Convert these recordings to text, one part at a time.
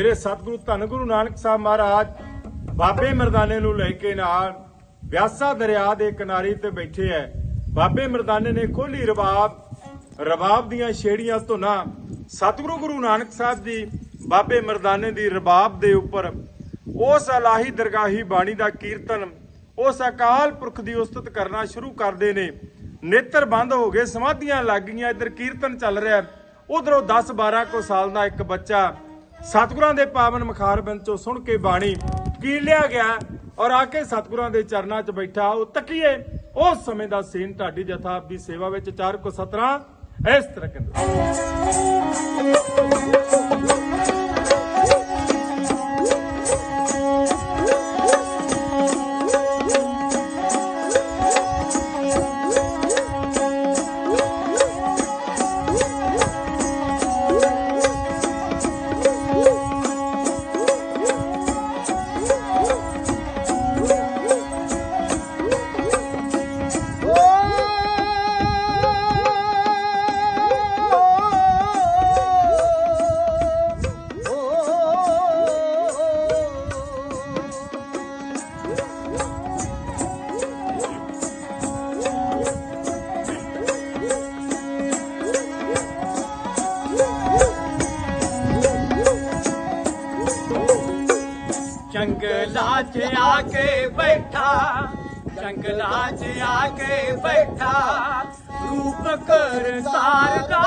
ਮੇਰੇ ਸਤਿਗੁਰੂ ਧੰਨ ਗੁਰੂ ਨਾਨਕ ਸਾਹਿਬ ਮਹਾਰਾਜ ਬਾਬੇ ਮਰਦਾਨੇ ਨੂੰ ਲੈ ਕੇ ਨਾਲ ਵਿਆਸਾ ਦਰਿਆ ਦੇ ਕਿਨਾਰੇ ਤੇ ਬੈਠੇ ਐ। ਬਾਬੇ ਮਰਦਾਨੇ ਨੇ ਖੋਲੀ ਰਬਾਬ ਰਬਾਬ ਦੀਆਂ ਛੇੜੀਆਂ ਧੁਨਾ। ਸਤਿਗੁਰੂ ਗੁਰੂ ਨਾਨਕ ਸਾਹਿਬ ਜੀ ਬਾਬੇ ਮਰਦਾਨੇ ਦੀ ਰਬਾਬ ਦੇ ਉੱਪਰ ਉਸ ਇਲਾਹੀ ਦਰਗਾਹੀ ਬਾਣੀ ਦਾ ਕੀਰਤਨ, ਉਸ ਅਕਾਲ ਪੁਰਖ ਦੀ ਉਸਤਤ ਕਰਨਾ ਸ਼ੁਰੂ ਕਰਦੇ ਨੇ। ਨੇਤਰ ਬੰਦ ਹੋ ਗਏ, ਸਮਾਧੀਆਂ ਲੱਗ ਗਈਆਂ, ਇੱਧਰ ਕੀਰਤਨ ਚੱਲ ਰਿਹਾ। ਉਧਰੋਂ 10 12 ਕੋ ਸਾਲ ਦਾ ਇੱਕ ਬੱਚਾ ਸਤਿਗੁਰਾਂ ਦੇ ਪਾਵਨ ਮਖਾਰ ਬਿੰਦ ਚੋਂ ਸੁਣ ਕੇ ਬਾਣੀ ਕੀ ਲਿਆ ਗਿਆ ਔਰ ਆ ਕੇ ਸਤਿਗੁਰਾਂ ਦੇ ਚਰਨਾਂ 'ਚ ਬੈਠਾ ਉਹ ਤਕੀਏ ਉਸ ਸਮੇਂ ਦਾ ਸੀਨ ਢਾਡੀ ਜਥਾ ਆਪ ਦੀ ਸੇਵਾ ਵਿੱਚ ਚਾਰ ਕੋ 17 ਇਸ ਤਰ੍ਹਾਂ ਕਹਿੰਦੇ। ਜੰਗਲਾਂ 'ਚ ਆ ਕੇ ਬੈਠਾ ਜੰਗਲਾ 'ਚ ਆ ਕੇ ਬੈਠਾ ਰੂਪ ਕਰਤਾਰ ਦਾ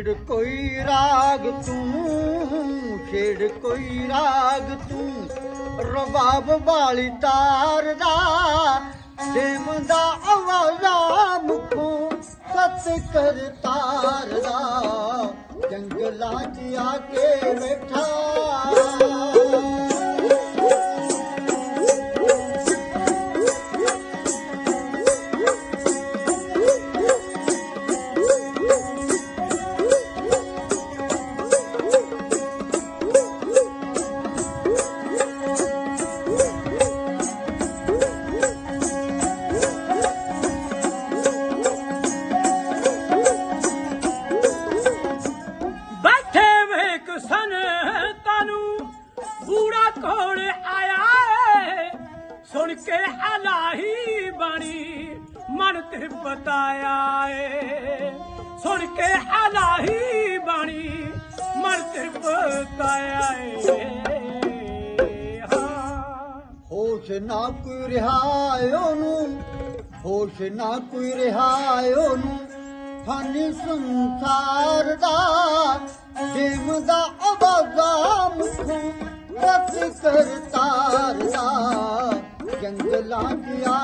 ਛੇੜ ਕੋਈ ਰਾਗ ਤੂੰ, ਛੇੜ ਕੋਈ ਰਾਗ ਤੂੰ। ਰਬਾਬ ਵਾਲੀ ਤਾਰ ਦਾ ਦੇਮ ਦਾ ਆਵਾਜ਼ਾ ਮੁਖੋਂ ਸਤ ਕਰਤਾਰ ਦਾ ਜੰਗਲਾਂ 'ਚ ਆ ਕੇ ਬੈਠਾ। रिहायो रहायो न। सुसारि दारंगला कीअ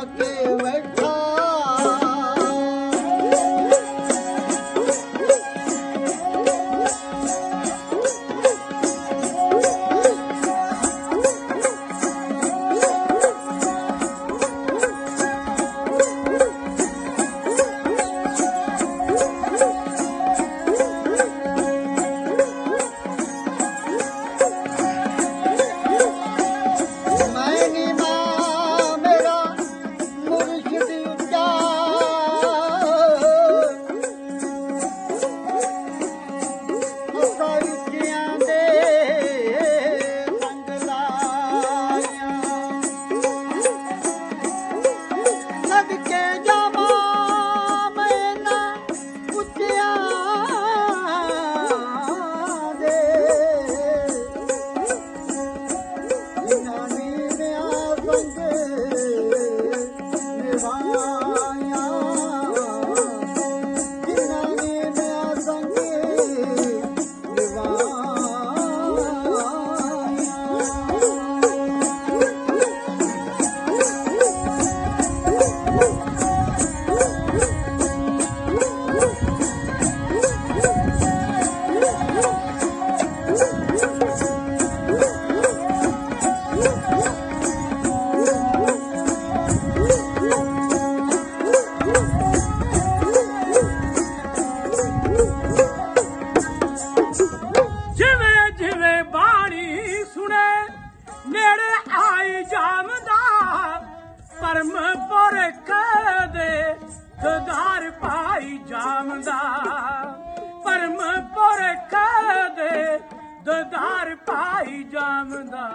ਦਦਾਰ ਪਾਈ ਜਾਮਦਾ।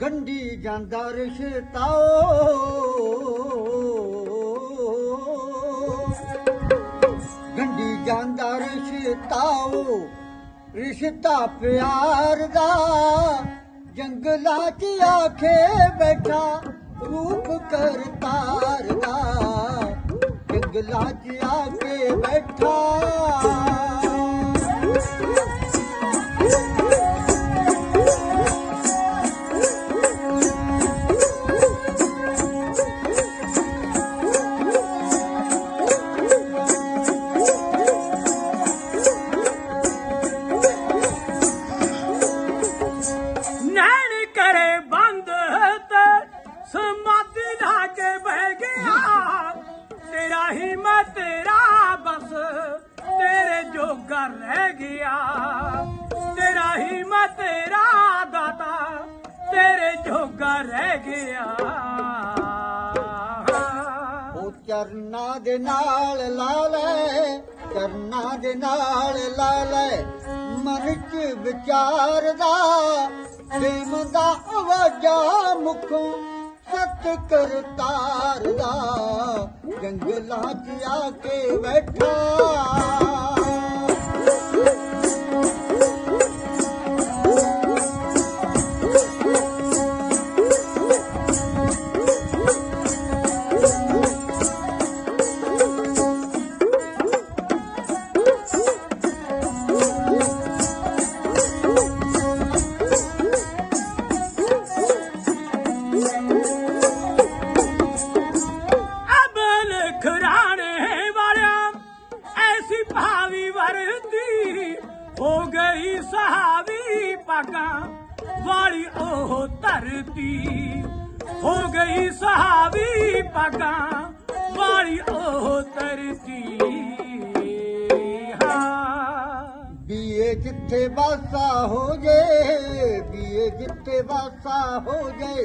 ਗੰਢੀ ਜਾਂਦਾ ਰਿਸ਼ਤਾਓ ਗੰਢੀ ਜਾਂਦਾ ਰਿਸ਼ਤਾਓ ਰਿਸ਼ਤਾ ਪਿਆਰ ਦਾ। ਜੰਗਲਾ 'ਚ ਆਖੇ ਬੈਠਾ ਰੂਪ ਕਰਤਾਰ ਦਾ। ਜੰਗਲਾਂ 'ਚ ਆਕੇ ਬੈਠਾ। ਦੇ ਨਾਲ ਲਾ ਲੈ ਚਰਨਾਂ ਦੇ ਨਾਲ ਲਾ ਲੈ। ਮਨ ਚ ਵਿਚਾਰਦਾ ਦਿਲ ਦਾ ਆਵਾਜ਼ਾਂ ਮੁਖੋਂ ਸਤ ਕਰਤਾਰ ਦਾ। ਜੰਗਲਾਂ 'ਚ ਆ ਕੇ ਬੈਠਾ। ਹੋ ਗਈ ਸਹਾਵੀ ਪਾਗਾ ਵਾਲੀ ਉਹ ਧਰਤੀ। ਹੋ ਗਈ ਸਹਾਵੀ ਪਾਗਾ ਵਾਲੀ ਉਹ ਧਰਤੀ। ਹਾਂ। ਬੀਏ ਜਿੱਥੇ ਵਾਸਾ ਹੋ ਜੇ ਬੀਏ ਜਿੱਥੇ ਵਾਸਾ ਹੋ ਜੇ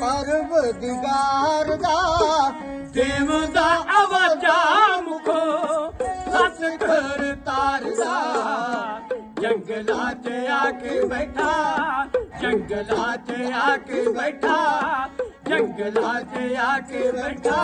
ਪਰਵਦਗਾਰ ਦਾ ਦੇਵ ਦਾ ਆਵਾਜ਼ਾਂ ਜੰਗਲਾਂ 'ਚ ਆ ਕੇ ਬੈਠਾ, ਜੰਗਲਾਂ 'ਚ ਆ ਕੇ ਬੈਠਾ, ਜੰਗਲਾਂ 'ਚ ਆ ਕੇ ਬੈਠਾ।